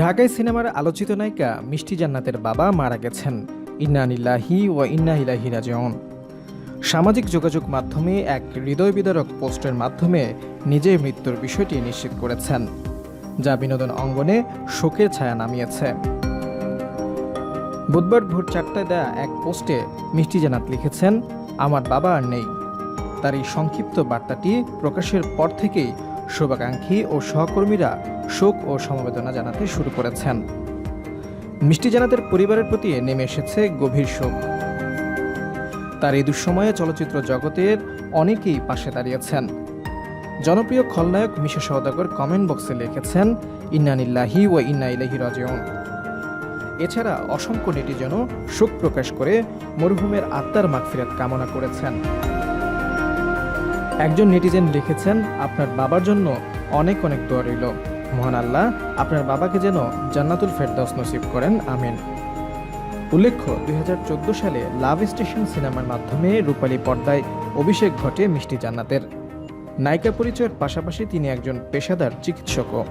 ঢাকায় সিনেমার আলোচিত নায়িকা মিষ্টি জান্নাতের বাবা মারা গেছেন। ইন্নানিল্লাহি ও ইন্না ইলাহি রাজিউন। সামাজিক যোগাযোগ মাধ্যমে এক হৃদয় বিদারক পোস্টের মাধ্যমে নিজের মৃত্যুর বিষয়টি নিশ্চিত করেছেন, যা বিনোদন অঙ্গনে শোকের ছায়া নামিয়েছে। বুধবার ভোর চারটায় দেয়া এক পোস্টে মিষ্টি জান্নাত লিখেছেন, আমার বাবা আর নেই। তার এই সংক্ষিপ্ত বার্তাটি প্রকাশের পর থেকেই শুভাকাঙ্ক্ষী ও সহকর্মীরা শোক ও সমবেদনা জানাতে শুরু করেছেন। মিষ্টি জানাতের পরিবারের প্রতি নেমে এসেছে গভীর শোক। তার এই দুঃসময়ে চলচ্চিত্র জগতের অনেকেই পাশে দাঁড়িয়েছেন। জনপ্রিয় খলনায়ক মিশা সওদাগর কমেন্ট বক্সে লিখেছেন, ইন্নানিল্লাহি ও ইন্না ইলাহি রাজিউন। এছাড়া অসংখ্য নেটিজনও শোক প্রকাশ করে মরহুমের আত্মার মাগফিরাত কামনা করেছেন। একজন নেটিজেন লিখেছেন, আপনার বাবার জন্য অনেক অনেক দোয়া রইল। মহান আল্লাহ, আপনার বাবাকে যেন জান্নাতুল ফেরদাউস নসিব করেন, আমিন। উল্লেখ্য, দুই হাজার চোদ্দ সালে লাভ স্টেশন সিনেমার মাধ্যমে রূপালী পর্দায় অভিষেক ঘটে মিষ্টি জান্নাতের। নায়িকা পরিচয়ের পাশাপাশি তিনি একজন পেশাদার চিকিৎসকও।